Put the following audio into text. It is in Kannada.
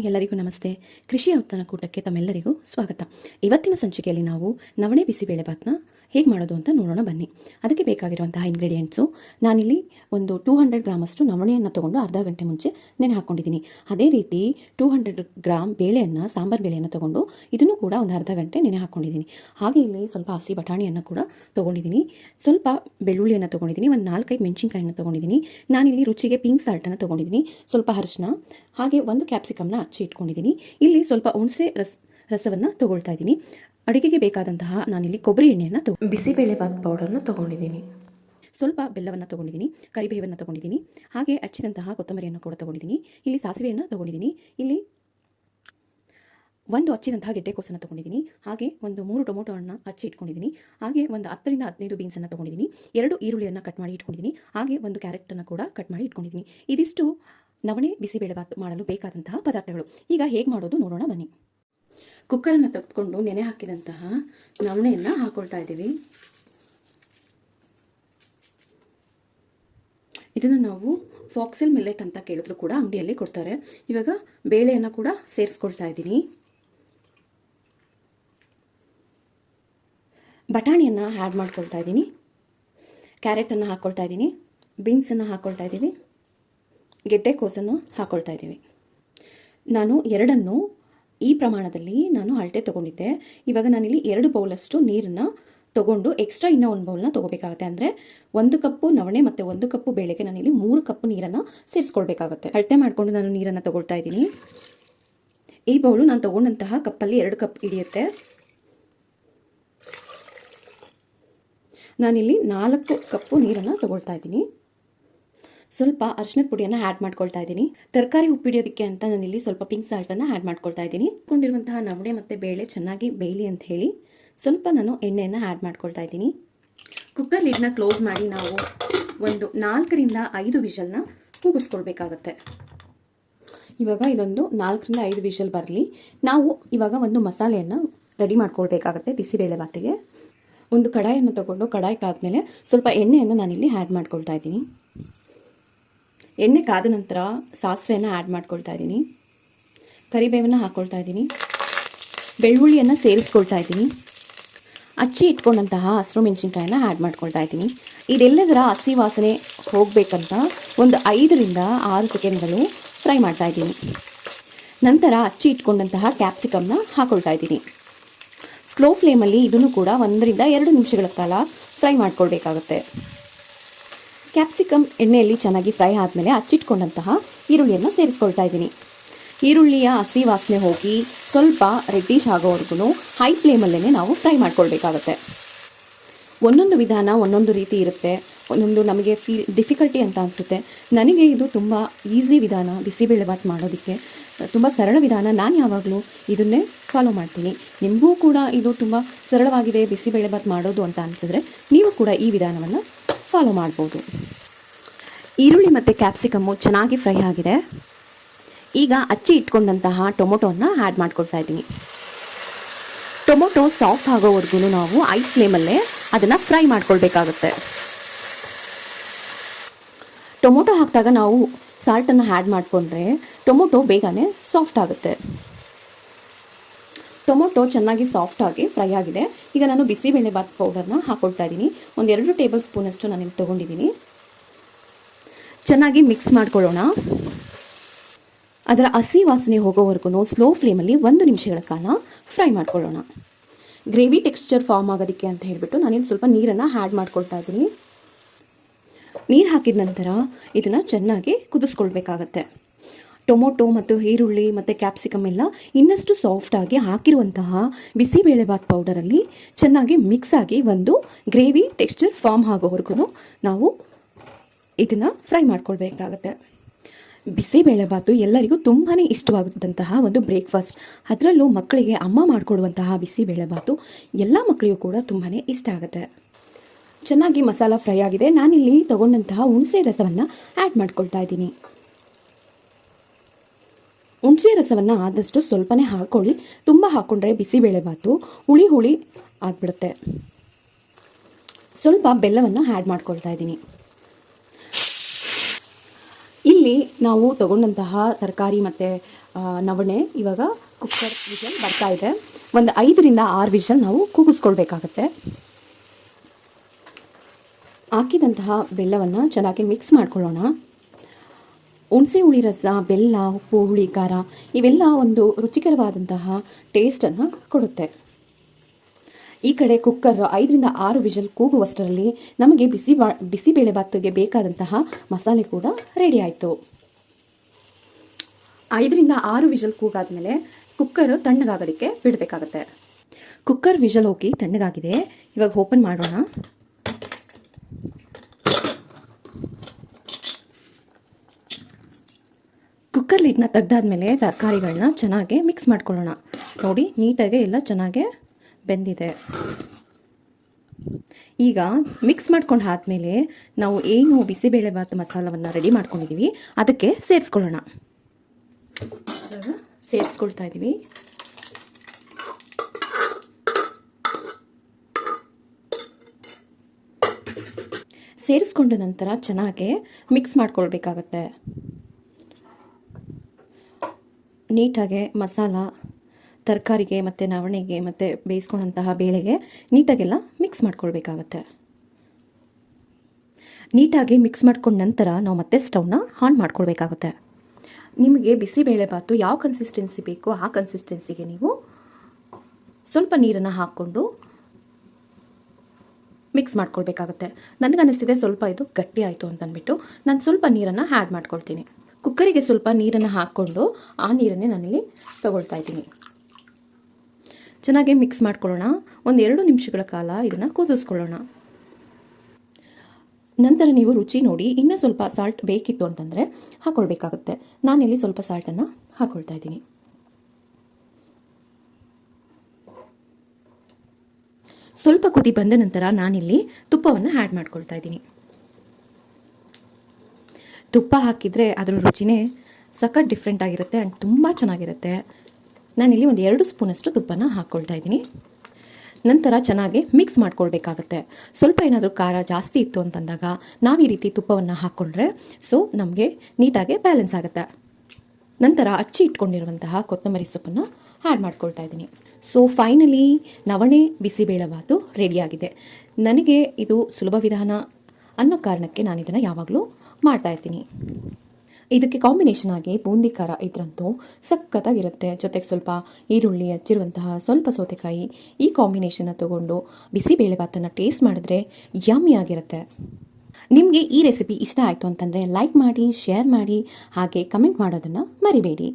ಎಲ್ಲರಿಗೂ ನಮಸ್ತೆ. ಕೃಷಿ ಔತಣಕೂಟಕ್ಕೆ ತಮ್ಮೆಲ್ಲರಿಗೂ ಸ್ವಾಗತ. ಇವತ್ತಿನ ಸಂಚಿಕೆಯಲ್ಲಿ ನಾವು ನವಣೆ ಬಿಸಿಬೇಳೆ ಬಿಸಿಬೇಳೆಭಾತ್ನ ಹೇಗೆ ಮಾಡೋದು ಅಂತ ನೋಡೋಣ ಬನ್ನಿ. ಅದಕ್ಕೆ ಬೇಕಾಗಿರುವಂತಹ ಇಂಗ್ರೀಡಿಯೆಂಟ್ಸು ನಾನಿಲ್ಲಿ ಒಂದು ಟೂ ಹಂಡ್ರೆಡ್ ಗ್ರಾಮಷ್ಟು ನವಣೆಯನ್ನು ತೊಗೊಂಡು ಅರ್ಧ ಗಂಟೆ ಮುಂಚೆ ನೆನೆ ಹಾಕ್ಕೊಂಡಿದ್ದೀನಿ ಅದೇ ರೀತಿ ಟೂ ಹಂಡ್ರೆಡ್ ಗ್ರಾಮ್ ಬೇಳೆಯನ್ನು, ಸಾಂಬಾರು ಬೇಳೆಯನ್ನು ತೊಗೊಂಡು ಇದನ್ನು ಕೂಡ ಒಂದು ಅರ್ಧ ಗಂಟೆ ನೆನೆ ಹಾಕ್ಕೊಂಡಿದ್ದೀನಿ ಹಾಗೆ ಇಲ್ಲಿ ಸ್ವಲ್ಪ ಹಸಿ ಬಟಾಣಿಯನ್ನು ಕೂಡ ತೊಗೊಂಡಿದ್ದೀನಿ. ಸ್ವಲ್ಪ ಬೆಳ್ಳುಳ್ಳಿಯನ್ನು ತೊಗೊಂಡಿದ್ದೀನಿ. ಒಂದು ನಾಲ್ಕೈದು ಮೆಣಸಿನಕಾಯಿಯನ್ನು ತೊಗೊಂಡಿದ್ದೀನಿ. ನಾನಿಲ್ಲಿ ರುಚಿಗೆ ಪಿಂಕ್ ಸಾಲ್ಟನ್ನು ತೊಗೊಂಡಿದ್ದೀನಿ. ಸ್ವಲ್ಪ ಅರಿಶಿನ ಹಾಗೆ ಒಂದು ಕ್ಯಾಪ್ಸಿಕಮ್ನ ಹಚ್ಚಿ ಇಟ್ಕೊಂಡಿದ್ದೀನಿ. ಇಲ್ಲಿ ಸ್ವಲ್ಪ ಹುಣಸೆ ರಸ್, ರಸವನ್ನು ತೊಗೊಳ್ತಾ ಇದ್ದೀನಿ. ಅಡುಗೆಗೆ ಬೇಕಾದಂತಹ ನಾನಿಲ್ಲಿ ಕೊಬ್ಬರಿ ಎಣ್ಣೆಯನ್ನು ತಗೊ ಬಿಸಿಬೇಳೆ ಬಾತ್ ಪೌಡರ್ನ ತೊಗೊಂಡಿದ್ದೀನಿ. ಸ್ವಲ್ಪ ಬೆಲ್ಲವನ್ನು ತೊಗೊಂಡಿದ್ದೀನಿ ಕರಿಬೇವನ್ನು ತೊಗೊಂಡಿದ್ದೀನಿ ಹಾಗೆ ಹಚ್ಚಿದಂತಹ ಕೊತ್ತಂಬರಿಯನ್ನು ಕೂಡ ತೊಗೊಂಡಿದ್ದೀನಿ. ಇಲ್ಲಿ ಸಾಸಿವೆಯನ್ನು ತೊಗೊಂಡಿದ್ದೀನಿ. ಇಲ್ಲಿ ಒಂದು ಹಚ್ಚಿದಂತಹ ಗೆಡ್ಡೆಕೋಸನ್ನು ತೊಗೊಂಡಿದ್ದೀನಿ. ಹಾಗೆ ಒಂದು ಮೂರು ಟೊಮೊಟೊವನ್ನು ಹಚ್ಚಿ ಇಟ್ಕೊಂಡಿದ್ದೀನಿ. ಹಾಗೆ ಒಂದು ಹತ್ತರಿಂದ ಹದಿನೈದು ಬೀನ್ಸನ್ನು ತೊಗೊಂಡಿದ್ದೀನಿ. ಎರಡು ಈರುಳ್ಳಿಯನ್ನು ಕಟ್ ಮಾಡಿ ಇಟ್ಕೊಂಡಿದ್ದೀನಿ. ಹಾಗೆ ಒಂದು ಕ್ಯಾರೆಟನ್ನು ಕೂಡ ಕಟ್ ಮಾಡಿ ಇಟ್ಕೊಂಡಿದ್ದೀನಿ. ಇದಿಷ್ಟು ನವಣೆ ಬಿಸಿಬೇಳೆಬಾತ್ ಮಾಡಲು ಬೇಕಾದಂತಹ ಪದಾರ್ಥಗಳು. ಈಗ ಹೇಗೆ ಮಾಡೋದು ನೋಡೋಣ ಬನ್ನಿ. ಕುಕ್ಕರನ್ನು ತೆಗೆದುಕೊಂಡು ನೆನೆ ಹಾಕಿದಂತಹ ನವಣೆಯನ್ನು ಹಾಕೊಳ್ತಾ ಇದ್ದೀವಿ. ಇದನ್ನು ನಾವು ಫಾಕ್ಸಿಲ್ ಮಿಲ್ಲೆಟ್ ಅಂತ ಕೇಳಿದ್ರು ಕೂಡ ಅಂಗಡಿಯಲ್ಲಿ ಕೊಡ್ತಾರೆ. ಇವಾಗ ಬೇಳೆಯನ್ನು ಕೂಡ ಸೇರಿಸ್ಕೊಳ್ತಾ ಇದ್ದೀನಿ. ಬಟಾಣಿಯನ್ನು ಆ್ಯಡ್ ಮಾಡ್ಕೊಳ್ತಾ ಇದ್ದೀನಿ. ಕ್ಯಾರೆಟನ್ನು ಹಾಕ್ಕೊಳ್ತಾ ಇದ್ದೀನಿ. ಬೀನ್ಸನ್ನು ಹಾಕ್ಕೊಳ್ತಾ ಇದ್ದೀವಿ. ಗೆಡ್ಡೆಕೋಸನ್ನು ಹಾಕ್ಕೊಳ್ತಾ ಇದ್ದೀವಿ. ನಾನು ಎರಡನ್ನು ಈ ಪ್ರಮಾಣದಲ್ಲಿ ನಾನು ಅಳತೆ ತೊಗೊಂಡಿದ್ದೆ. ಇವಾಗ ನಾನಿಲ್ಲಿ ಎರಡು ಬೌಲಷ್ಟು ನೀರನ್ನು ತೊಗೊಂಡು ಎಕ್ಸ್ಟ್ರಾ ಇನ್ನೂ ಒಂದು ಬೌಲ್ನ ತೊಗೋಬೇಕಾಗುತ್ತೆ. ಅಂದರೆ ಒಂದು ಕಪ್ಪು ನವಣೆ ಮತ್ತು ಒಂದು ಕಪ್ಪು ಬೇಳೆಗೆ ನಾನಿಲ್ಲಿ ಮೂರು ಕಪ್ಪು ನೀರನ್ನು ಸೇರಿಸ್ಕೊಳ್ಬೇಕಾಗುತ್ತೆ. ಅಳತೆ ಮಾಡಿಕೊಂಡು ನಾನು ನೀರನ್ನು ತೊಗೊಳ್ತಾ ಇದ್ದೀನಿ. ಈ ಬೌಲು ನಾನು ತೊಗೊಂಡಂತಹ ಕಪ್ಪಲ್ಲಿ ಎರಡು ಕಪ್ ಹಿಡಿಯುತ್ತೆ. ನಾನಿಲ್ಲಿ ನಾಲ್ಕು ಕಪ್ಪು ನೀರನ್ನು ತೊಗೊಳ್ತಾ ಇದ್ದೀನಿ. ಸ್ವಲ್ಪ ಅರ್ಶನದ ಪುಡಿಯನ್ನು ಆ್ಯಡ್ ಮಾಡ್ಕೊಳ್ತಾ ಇದ್ದೀನಿ. ತರಕಾರಿ ಉಪ್ಪಿಡಿಯೋದಕ್ಕೆ ಅಂತ ನಾನಿಲ್ಲಿ ಸ್ವಲ್ಪ ಪಿಂಕ್ ಸಾಲ್ಟನ್ನು ಆ್ಯಡ್ ಮಾಡ್ಕೊಳ್ತಾ ಇದ್ದೀನಿ. ಕೊಂಡಿರುವಂತಹ ನವಣೆ ಮತ್ತು ಬೇಳೆ ಚೆನ್ನಾಗಿ ಬೇಯಲಿ ಅಂತ ಹೇಳಿ ಸ್ವಲ್ಪ ನಾನು ಎಣ್ಣೆಯನ್ನು ಆ್ಯಡ್ ಮಾಡ್ಕೊಳ್ತಾ ಇದ್ದೀನಿ. ಕುಕ್ಕರ್ ಲಿಡ್ನ ಕ್ಲೋಸ್ ಮಾಡಿ ನಾವು ಒಂದು ನಾಲ್ಕರಿಂದ ಐದು ವಿಷಲ್ನ ಕೂಗಿಸ್ಕೊಳ್ಬೇಕಾಗತ್ತೆ. ಇವಾಗ ಇದೊಂದು ನಾಲ್ಕರಿಂದ ಐದು ವಿಷಲ್ ಬರಲಿ. ನಾವು ಇವಾಗ ಒಂದು ಮಸಾಲೆಯನ್ನು ರೆಡಿ ಮಾಡ್ಕೊಳ್ಬೇಕಾಗತ್ತೆ ಬಿಸಿಬೇಳೆ ಬಾತಿಗೆ. ಒಂದು ಕಡಾಯಿಯನ್ನು ತಗೊಂಡು ಕಾದ್ಮೇಲೆ ಸ್ವಲ್ಪ ಎಣ್ಣೆಯನ್ನು ನಾನಿಲ್ಲಿ ಆ್ಯಡ್ ಮಾಡ್ಕೊಳ್ತಾ ಇದ್ದೀನಿ. ಎಣ್ಣೆ ಕಾದ ನಂತರ ಸಾಸಿವೆಯನ್ನು ಆ್ಯಡ್ ಮಾಡ್ಕೊಳ್ತಾ ಇದ್ದೀನಿ. ಕರಿಬೇವನ್ನು ಹಾಕ್ಕೊಳ್ತಾ ಇದ್ದೀನಿ. ಬೆಳ್ಳುಳ್ಳಿಯನ್ನು ಸೇರಿಸ್ಕೊಳ್ತಾ ಇದ್ದೀನಿ. ಅಚ್ಚಿ ಇಟ್ಕೊಂಡಂತಹ ಹಸಿರು ಮೆಣಸಿನ್ಕಾಯನ್ನ ಆ್ಯಡ್ ಮಾಡ್ಕೊಳ್ತಾ ಇದ್ದೀನಿ. ಇದೆಲ್ಲದರ ಹಸಿ ವಾಸನೆ ಹೋಗಬೇಕಂತ ಒಂದು ಐದರಿಂದ ಆರು ಸೆಕೆಂಡ್ಗಳು ಫ್ರೈ ಮಾಡ್ತಾ ಇದ್ದೀನಿ. ನಂತರ ಅಚ್ಚಿ ಇಟ್ಕೊಂಡಂತಹ ಕ್ಯಾಪ್ಸಿಕಮ್ನ ಹಾಕ್ಕೊಳ್ತಾ ಇದ್ದೀನಿ. ಸ್ಲೋ ಫ್ಲೇಮಲ್ಲಿ ಇದನ್ನು ಕೂಡ ಒಂದರಿಂದ ಎರಡು ನಿಮಿಷಗಳ ಕಾಲ ಫ್ರೈ ಮಾಡ್ಕೊಳ್ಬೇಕಾಗುತ್ತೆ. ಕ್ಯಾಪ್ಸಿಕಮ್ ಎಣ್ಣೆಯಲ್ಲಿ ಚೆನ್ನಾಗಿ ಫ್ರೈ ಆದಮೇಲೆ ಹಚ್ಚಿಟ್ಕೊಂಡಂತಹ ಈರುಳ್ಳಿಯನ್ನು ಸೇರಿಸ್ಕೊಳ್ತಾ ಇದ್ದೀನಿ. ಈರುಳ್ಳಿಯ ಹಸಿ ವಾಸನೆ ಹೋಗಿ ಸ್ವಲ್ಪ ರೆಡ್ಡಿಶ್ ಆಗೋವರೆಗೂ ಹೈ ಫ್ಲೇಮಲ್ಲೇ ನಾವು ಫ್ರೈ ಮಾಡ್ಕೊಳ್ಬೇಕಾಗತ್ತೆ. ಒಂದೊಂದು ವಿಧಾನ ಒಂದೊಂದು ರೀತಿ ಇರುತ್ತೆ. ಒಂದೊಂದು ನಮಗೆ ಫೀಲ್ ಡಿಫಿಕಲ್ಟಿ ಅಂತ ಅನಿಸುತ್ತೆ. ನನಗೆ ಇದು ತುಂಬ ಈಸಿ ವಿಧಾನ ಬಿಸಿಬೇಳೆಬಾತ್ ಮಾಡೋದಕ್ಕೆ. ತುಂಬ ಸರಳ ವಿಧಾನ. ನಾನು ಯಾವಾಗಲೂ ಇದನ್ನೇ ಫಾಲೋ ಮಾಡ್ತೀನಿ. ನಿಮಗೂ ಕೂಡ ಇದು ತುಂಬ ಸರಳವಾಗಿದೆ ಬಿಸಿಬೇಳೆಬಾತ್ ಮಾಡೋದು ಅಂತ ಅನಿಸಿದ್ರೆ ನೀವು ಕೂಡ ಈ ವಿಧಾನವನ್ನು ಫಾಲೋ ಮಾಡ್ಬೋದು. ಈರುಳ್ಳಿ ಮತ್ತು ಕ್ಯಾಪ್ಸಿಕಮ್ಮು ಚೆನ್ನಾಗಿ ಫ್ರೈ ಆಗಿದೆ. ಈಗ ಅಚ್ಚಿ ಇಟ್ಕೊಂಡಂತಹ ಟೊಮೊಟೊನ ಆ್ಯಡ್ ಮಾಡ್ಕೊಳ್ತಾ ಇದ್ದೀನಿ. ಟೊಮೊಟೊ ಸಾಫ್ಟ್ ಆಗೋವರೆಗೂ ನಾವು ಐ ಫ್ಲೇಮಲ್ಲೇ ಅದನ್ನು ಫ್ರೈ ಮಾಡ್ಕೊಳ್ಬೇಕಾಗುತ್ತೆ. ಟೊಮೊಟೊ ಹಾಕಿದಾಗ ನಾವು ಸಾಲ್ಟನ್ನು ಆ್ಯಡ್ ಮಾಡಿಕೊಂಡ್ರೆ ಟೊಮೊಟೊ ಬೇಗನೆ ಸಾಫ್ಟ್ ಆಗುತ್ತೆ. ಟೊಮೊಟೊ ಚೆನ್ನಾಗಿ ಸಾಫ್ಟ್ ಆಗಿ ಫ್ರೈ ಆಗಿದೆ. ಈಗ ನಾನು ಬಿಸಿಬೇಳೆಬಾತ್ ಪೌಡರ್ನ ಹಾಕೊಳ್ತಾ ಇದ್ದೀನಿ. ಒಂದೆರಡು ಟೇಬಲ್ ಸ್ಪೂನಷ್ಟು ನಾನು ಇಲ್ಲಿ ತೊಗೊಂಡಿದ್ದೀನಿ. ಚೆನ್ನಾಗಿ ಮಿಕ್ಸ್ ಮಾಡ್ಕೊಳ್ಳೋಣ. ಅದರ ಹಸಿ ವಾಸನೆ ಹೋಗೋವರೆಗೂ ಸ್ಲೋ ಫ್ಲೇಮಲ್ಲಿ ಒಂದು ನಿಮಿಷಗಳ ಕಾಲ ಫ್ರೈ ಮಾಡ್ಕೊಳ್ಳೋಣ. ಗ್ರೇವಿ ಟೆಕ್ಸ್ಚರ್ ಫಾರ್ಮ್ ಆಗೋದಕ್ಕೆ ಅಂತ ಹೇಳಿಬಿಟ್ಟು ನಾನೇನು ಸ್ವಲ್ಪ ನೀರನ್ನು ಆ್ಯಡ್ ಮಾಡ್ಕೊಳ್ತಾ ಇದ್ದೀನಿ. ನೀರು ಹಾಕಿದ ನಂತರ ಇದನ್ನು ಚೆನ್ನಾಗಿ ಕುದಿಸ್ಕೊಳ್ಬೇಕಾಗತ್ತೆ. ಟೊಮೊಟೊ ಮತ್ತು ಈರುಳ್ಳಿ ಮತ್ತು ಕ್ಯಾಪ್ಸಿಕಮ್ ಎಲ್ಲ ಇನ್ನಷ್ಟು ಸಾಫ್ಟಾಗಿ ಹಾಕಿರುವಂತಹ ಬಿಸಿಬೇಳೆಬಾತ್ ಪೌಡರಲ್ಲಿ ಚೆನ್ನಾಗಿ ಮಿಕ್ಸ್ ಆಗಿ ಒಂದು ಗ್ರೇವಿ ಟೆಕ್ಸ್ಚರ್ ಫಾರ್ಮ್ ಆಗೋವರೆಗೂ ನಾವು ಇದನ್ನು ಫ್ರೈ ಮಾಡ್ಕೊಳ್ಬೇಕಾಗತ್ತೆ. ಬಿಸಿಬೇಳೆಭಾತು ಎಲ್ಲರಿಗೂ ತುಂಬಾ ಇಷ್ಟವಾಗುತ್ತಂತಹ ಒಂದು ಬ್ರೇಕ್ಫಾಸ್ಟ್. ಅದರಲ್ಲೂ ಮಕ್ಕಳಿಗೆ ಅಮ್ಮ ಮಾಡಿಕೊಡುವಂತಹ ಬಿಸಿಬೇಳೆಭಾತು ಎಲ್ಲ ಮಕ್ಕಳಿಗೂ ಕೂಡ ತುಂಬಾ ಇಷ್ಟ ಆಗುತ್ತೆ. ಚೆನ್ನಾಗಿ ಮಸಾಲ ಫ್ರೈ ಆಗಿದೆ. ನಾನಿಲ್ಲಿ ತಗೊಂಡಂತಹ ಹುಣಸೆ ರಸವನ್ನು ಆ್ಯಡ್ ಮಾಡ್ಕೊಳ್ತಾ ಇದ್ದೀನಿ. ಹುಣಸೆ ರಸವನ್ನು ಆದಷ್ಟು ಸ್ವಲ್ಪನೇ ಹಾಕ್ಕೊಳ್ಳಿ ತುಂಬ ಹಾಕ್ಕೊಂಡ್ರೆ ಬಿಸಿಬೇಳೆಭಾತು ಹುಳಿ ಹುಳಿ ಆಗಿಬಿಡುತ್ತೆ. ಸ್ವಲ್ಪ ಬೆಲ್ಲವನ್ನು ಆ್ಯಡ್ ಮಾಡ್ಕೊಳ್ತಾ ಇದ್ದೀನಿ. ಇಲ್ಲಿ ನಾವು ತಗೊಂಡಂತಹ ತರಕಾರಿ ಮತ್ತು ನವಣೆ, ಇವಾಗ ಕುಕ್ಕರ್ ವಿಷನ್ ಬರ್ತಾ ಇದೆ. ಒಂದು ಐದರಿಂದ ಆರು ವಿಷನ್ ನಾವು ಕೂಗಿಸ್ಕೊಳ್ಬೇಕಾಗತ್ತೆ. ಹಾಕಿದಂತಹ ಬೆಲ್ಲವನ್ನು ಚೆನ್ನಾಗಿ ಮಿಕ್ಸ್ ಮಾಡ್ಕೊಳ್ಳೋಣ. ಹುಣಸೆ ಹುಳಿ ರಸ, ಬೆಲ್ಲ, ಉಪ್ಪು, ಹುಳಿ ಖಾರ, ಇವೆಲ್ಲ ಒಂದು ರುಚಿಕರವಾದಂತಹ ಟೇಸ್ಟನ್ನು ಕೊಡುತ್ತೆ. ಈ ಕಡೆ ಕುಕ್ಕರ್ ಐದರಿಂದ ಆರು ವಿಷಲ್ ಕೂಗುವಷ್ಟರಲ್ಲಿ ನಮಗೆ ಬಿಸಿ ಬಾ ಬಿಸಿಬೇಳೆ ಭಾತಿಗೆ ಬೇಕಾದಂತಹ ಮಸಾಲೆ ಕೂಡ ರೆಡಿ ಆಯಿತು. ಐದರಿಂದ ಆರು ವಿಷಲ್ ಕೂಗಾದ್ಮೇಲೆ ಕುಕ್ಕರ್ ತಣ್ಣಗಾಗೋದಕ್ಕೆ ಬಿಡಬೇಕಾಗತ್ತೆ. ಕುಕ್ಕರ್ ವಿಷಲ್ ಹೋಗಿ ತಣ್ಣಗಾಗಿದೆ. ಇವಾಗ ಓಪನ್ ಮಾಡೋಣ. ಕುಕ್ಕರ್ ಲಿಡ್ನ ತೆಗ್ದಾದ್ಮೇಲೆ ತರಕಾರಿಗಳನ್ನ ಚೆನ್ನಾಗಿ ಮಿಕ್ಸ್ ಮಾಡ್ಕೊಳ್ಳೋಣ. ನೋಡಿ, ನೀಟಾಗಿ ಎಲ್ಲ ಚೆನ್ನಾಗಿ ಬೆಂದಿದೆ. ಈಗ ಮಿಕ್ಸ್ ಮಾಡ್ಕೊಂಡು ಆದಮೇಲೆ ನಾವು ಏನು ಬಿಸಿಬೇಳೆ ಭಾತ್ ಮಸಾಲವನ್ನು ರೆಡಿ ಮಾಡ್ಕೊಂಡಿದ್ದೀವಿ ಅದಕ್ಕೆ ಸೇರಿಸ್ಕೊಳ್ಳೋಣ. ಸೇರಿಸ್ಕೊಳ್ತಾ ಇದ್ದೀವಿ ಸೇರಿಸ್ಕೊಂಡ ನಂತರ ಚೆನ್ನಾಗಿ ಮಿಕ್ಸ್ ಮಾಡ್ಕೊಳ್ಬೇಕಾಗತ್ತೆ. ನೀಟಾಗೆ ಮಸಾಲ ತರಕಾರಿಗೆ ಮತ್ತು ನವಣೆಗೆ ಮತ್ತು ಬೇಯಿಸ್ಕೊಂಡಂತಹ ಬೇಳೆಗೆ ನೀಟಾಗೆಲ್ಲ ಮಿಕ್ಸ್ ಮಾಡ್ಕೊಳ್ಬೇಕಾಗತ್ತೆ. ನೀಟಾಗಿ ಮಿಕ್ಸ್ ಮಾಡ್ಕೊಂಡ ನಂತರ ನಾವು ಮತ್ತೆ ಸ್ಟೌವ್ನ ಆನ್ ಮಾಡ್ಕೊಳ್ಬೇಕಾಗುತ್ತೆ. ನಿಮಗೆ ಬಿಸಿಬೇಳೆಭಾತು ಯಾವ ಕನ್ಸಿಸ್ಟೆನ್ಸಿ ಬೇಕೋ ಆ ಕನ್ಸಿಸ್ಟೆನ್ಸಿಗೆ ನೀವು ಸ್ವಲ್ಪ ನೀರನ್ನು ಹಾಕ್ಕೊಂಡು ಮಿಕ್ಸ್ ಮಾಡ್ಕೊಳ್ಬೇಕಾಗುತ್ತೆ. ನನಗನ್ನಿಸ್ತಿದೆ ಸ್ವಲ್ಪ ಇದು ಗಟ್ಟಿ ಆಯಿತು ಅಂತಂದ್ಬಿಟ್ಟು ನಾನು ಸ್ವಲ್ಪ ನೀರನ್ನು ಆ್ಯಡ್ ಮಾಡ್ಕೊಳ್ತೀನಿ. ಕುಕ್ಕರಿಗೆ ಸ್ವಲ್ಪ ನೀರನ್ನು ಹಾಕ್ಕೊಂಡು ಆ ನೀರನ್ನೇ ನಾನಿಲ್ಲಿ ತಗೊಳ್ತಾ ಇದ್ದೀನಿ. ಚೆನ್ನಾಗಿ ಮಿಕ್ಸ್ ಮಾಡ್ಕೊಳ್ಳೋಣ. ಒಂದು ಎರಡು ನಿಮಿಷಗಳ ಕಾಲ ಇದನ್ನು ಕುದಿಸ್ಕೊಳ್ಳೋಣ. ನಂತರ ನೀವು ರುಚಿ ನೋಡಿ, ಇನ್ನೂ ಸ್ವಲ್ಪ ಸಾಲ್ಟ್ ಬೇಕಿತ್ತು ಅಂತಂದರೆ ಹಾಕ್ಕೊಳ್ಬೇಕಾಗುತ್ತೆ ನಾನಿಲ್ಲಿ ಸ್ವಲ್ಪ ಸಾಲ್ಟನ್ನು ಹಾಕ್ಕೊಳ್ತಾ ಇದ್ದೀನಿ. ಸ್ವಲ್ಪ ಕುದಿ ಬಂದ ನಂತರ ನಾನಿಲ್ಲಿ ತುಪ್ಪವನ್ನು ಆ್ಯಡ್ ಮಾಡ್ಕೊಳ್ತಾ ಇದ್ದೀನಿ. ತುಪ್ಪ ಹಾಕಿದರೆ ಅದರ ರುಚಿನೇ ಸಖತ್ ಡಿಫ್ರೆಂಟ್ ಆಗಿರುತ್ತೆ ಆ್ಯಂಡ್ ತುಂಬ ಚೆನ್ನಾಗಿರುತ್ತೆ. ನಾನಿಲ್ಲಿ ಒಂದು ಎರಡು ಸ್ಪೂನಷ್ಟು ತುಪ್ಪನ ಹಾಕ್ಕೊಳ್ತಾ ಇದ್ದೀನಿ. ನಂತರ ಚೆನ್ನಾಗಿ ಮಿಕ್ಸ್ ಮಾಡ್ಕೊಳ್ಬೇಕಾಗತ್ತೆ. ಸ್ವಲ್ಪ ಏನಾದರೂ ಖಾರ ಜಾಸ್ತಿ ಇತ್ತು ಅಂತಂದಾಗ ನಾವು ಈ ರೀತಿ ತುಪ್ಪವನ್ನು ಹಾಕ್ಕೊಂಡ್ರೆ ಸೊ ನಮಗೆ ನೀಟಾಗಿ ಬ್ಯಾಲೆನ್ಸ್ ಆಗುತ್ತೆ. ನಂತರ ಅಚ್ಚಿ ಇಟ್ಕೊಂಡಿರುವಂತಹ ಕೊತ್ತಂಬರಿ ಸೊಪ್ಪನ್ನು ಆ್ಯಡ್ ಮಾಡ್ಕೊಳ್ತಾ ಇದ್ದೀನಿ. ಸೊ ಫೈನಲಿ ನವಣೆ ಬಿಸಿಬೇಳೆಬಾತು ರೆಡಿಯಾಗಿದೆ ನನಗೆ ಇದು ಸುಲಭ ವಿಧಾನ ಅನ್ನೋ ಕಾರಣಕ್ಕೆ ನಾನು ಇದನ್ನು ಯಾವಾಗಲೂ ಮಾಡ್ತಾ ಇರ್ತೀನಿ. ಇದಕ್ಕೆ ಕಾಂಬಿನೇಷನ್ ಆಗಿ ಬೂಂದಿ ಖಾರ ಇದ್ರಂತೂ ಸಖತ್ತಾಗಿರುತ್ತೆ. ಜೊತೆಗೆ ಸ್ವಲ್ಪ ಈರುಳ್ಳಿ ಹಚ್ಚಿರುವಂತಹ ಸ್ವಲ್ಪ ಸೌತೆಕಾಯಿ ಈ ಕಾಂಬಿನೇಷನ್ನ ತಗೊಂಡು ಬಿಸಿಬೇಳೆಭಾತನ್ನು ಟೇಸ್ಟ್ ಮಾಡಿದ್ರೆ ಯಮ್ಮಿ ಆಗಿರುತ್ತೆ. ನಿಮಗೆ ಈ ರೆಸಿಪಿ ಇಷ್ಟ ಆಯಿತು ಅಂತಂದರೆ ಲೈಕ್ ಮಾಡಿ ಶೇರ್ ಮಾಡಿ, ಹಾಗೆ ಕಮೆಂಟ್ ಮಾಡೋದನ್ನು ಮರಿಬೇಡಿ.